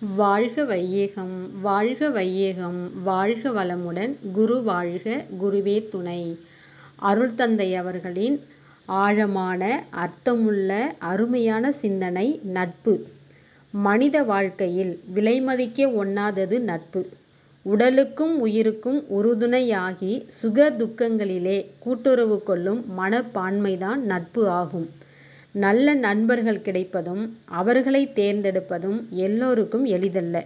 வாழ்க வையகம் வாழ்க வையகம் வாழ்க வளமுடன் குரு வாழ்க குருவே துணை. அருள் தந்தை அவர்களின் ஆழமான அர்த்தமுள்ள அருமையான சிந்தனை நட்பு. மனித வாழ்க்கையில் விலைமதிக்க ஒண்ணாதது நட்பு. உடலுக்கும் உயிருக்கும் உறுதுணையாகி சுக துக்கங்களிலே கூட்டுறவு கொள்ளும் மனப்பான்மைதான் நட்பு ஆகும். நல்ல நண்பர்கள் கிடைப்பதும் அவர்களை தேர்ந்தெடுப்பதும் எல்லோருக்கும் எளிதல்ல.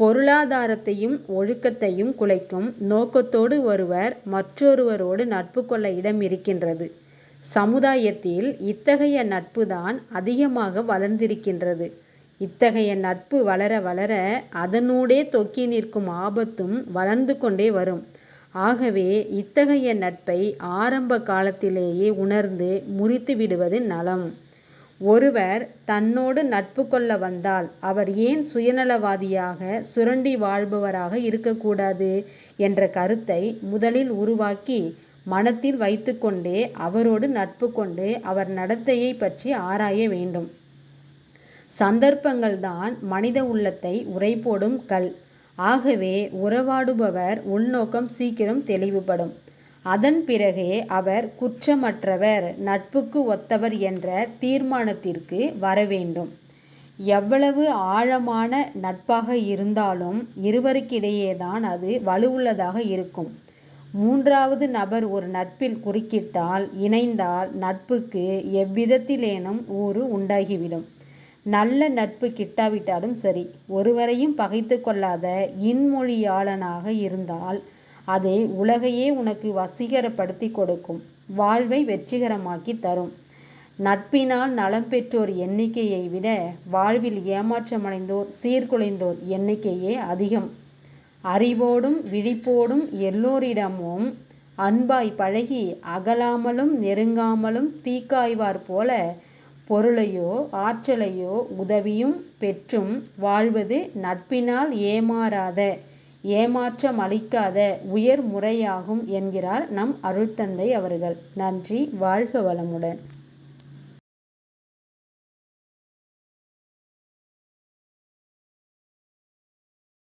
பொருளாதாரத்தையும் ஒழுக்கத்தையும் குலைக்கும் நோக்கத்தோடு ஒருவர் மற்றொருவரோடு நட்பு கொள்ள இடம் இருக்கின்றது. சமுதாயத்தில் இத்தகைய நட்புதான் அதிகமாக வளர்ந்திருக்கின்றது. இத்தகைய நட்பு வளர வளர அதனூடே தொக்கி நிற்கும் ஆபத்தும் வளர்ந்து கொண்டே வரும். ஆகவே இத்தகைய நட்பை ஆரம்ப காலத்திலேயே உணர்ந்து முறித்து விடுவது நலம். ஒருவர் தன்னோடு நட்பு கொள்ள வந்தால் அவர் ஏன் சுயநலவாதியாக சுரண்டி வாழ்பவராக இருக்கக்கூடாது என்ற கருத்தை முதலில் உருவாக்கி மனத்தில் வைத்துக்கொண்டே அவரோடு நட்பு கொண்டு அவர் நடத்தையை பற்றி ஆராய வேண்டும். சந்தர்ப்பங்கள்தான் மனித உள்ளத்தை உரைபோடும் கல். ஆகவே உறவாடுபவர் உள்நோக்கம் சீக்கிரம் தெளிவுபடும். அதன் பிறகே அவர் குற்றமற்றவர் நட்புக்கு ஒத்தவர் என்ற தீர்மானத்திற்கு வரவேண்டும். எவ்வளவு ஆழமான நட்பாக இருந்தாலும் இருவருக்கிடையேதான் அது வலுவுள்ளதாக இருக்கும். மூன்றாவது நபர் ஒரு நட்பில் குறுக்கிட்டால் இணைந்தால் நட்புக்கு எவ்விதத்திலேனும் ஊறு உண்டாகிவிடும். நல்ல நட்பு கிட்டாவிட்டாலும் சரி ஒருவரையும் பகைத்து கொள்ளாத இன்மொழியாளனாக இருந்தால் அது உலகையே உனக்கு வசீகரப்படுத்தி கொடுக்கும் வாழ்வை வெற்றிகரமாக்கி தரும். நட்பினால் நலம் பெற்றோர் எண்ணிக்கையை விட வாழ்வில் ஏமாற்றமடைந்தோர் சீர்குலைந்தோர் எண்ணிக்கையே அதிகம். அறிவோடும் விழிப்போடும் எல்லோரிடமும் அன்பாய் பழகி அகலாமலும் நெருங்காமலும் தீக்காய்வார் போல பொருளையோ ஆற்றலையோ உதவியும் பெற்றும் வாழ்வது நட்பினால் ஏமாறாத ஏமாற்றம் அளிக்காத உயர் முறையாகும் என்கிறார் நம் அருள்தந்தை அவர்கள். நன்றி வாழ்க வளமுடன்.